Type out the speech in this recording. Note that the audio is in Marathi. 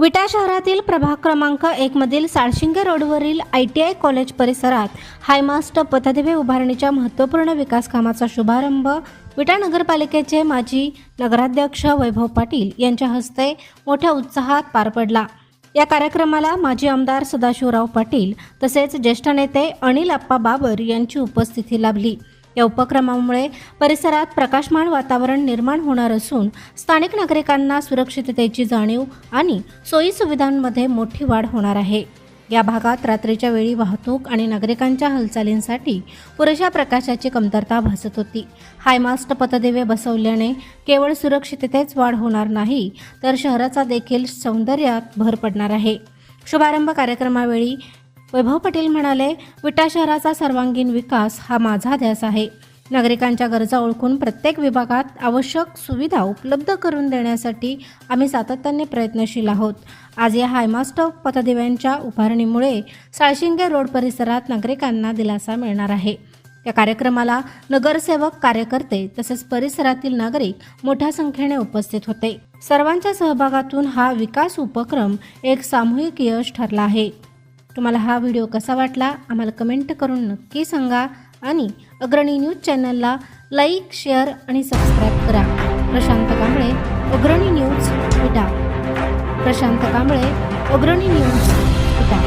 विटा शहरातील प्रभाग क्रमांक एकमधील साळशिंगे रोडवरील आय टी आय कॉलेज परिसरात हायमास्ट पथदिवे उभारणीच्या महत्त्वपूर्ण विकास कामाचा शुभारंभ विटा नगरपालिकेचे माजी नगराध्यक्ष वैभव पाटील यांच्या हस्ते मोठ्या उत्साहात पार पडला. या कार्यक्रमाला माजी आमदार सदाशिवराव पाटील तसेच ज्येष्ठ नेते अनिल आप्पा बाबर यांची उपस्थिती लाभली. या उपक्रमामुळे परिसरात प्रकाशमान वातावरण निर्माण होणार असून स्थानिक नागरिकांना सुरक्षिततेची जाणीव आणि सोयी सुविधांमध्ये मोठी वाढ होणार आहे. या भागात रात्रीच्या वेळी वाहतूक आणि नागरिकांच्या हालचालींसाठी पुरेशा प्रकाशाची कमतरता भासत होती. हायमास्ट पथदिवे बसवल्याने केवळ सुरक्षिततेच वाढ होणार नाही तर शहराचा देखील सौंदर्यात भर पडणार आहे. शुभारंभ कार्यक्रमावेळी वैभव पाटील म्हणाले विटा शहराचा सर्वांगीण विकास हा माझा ध्यास आहे. नागरिकांच्या गरजा ओळखून प्रत्येक विभागात आवश्यक सुविधा उपलब्ध करून देण्यासाठी आम्ही सातत्याने प्रयत्नशील आहोत. आज या हायमास्ट पथदिव्यांच्या उभारणीमुळे साळशिंगे रोड परिसरात नागरिकांना दिलासा मिळणार आहे. या कार्यक्रमाला नगरसेवक कार्यकर्ते तसेच परिसरातील नागरिक मोठ्या संख्येने उपस्थित होते. सर्वांच्या सहभागातून हा विकास उपक्रम एक सामूहिक यश ठरला आहे. तुम्हाला हा व्हिडिओ कसा वाटला आम्हाला कमेंट करून नक्की सांगा आणि अग्रणी न्यूज चॅनलला लाईक शेअर आणि सबस्क्राईब करा. प्रशांत कांबळे अग्रणी न्यूज विटा प्रशांत कांबळे अग्रणी न्यूज विटा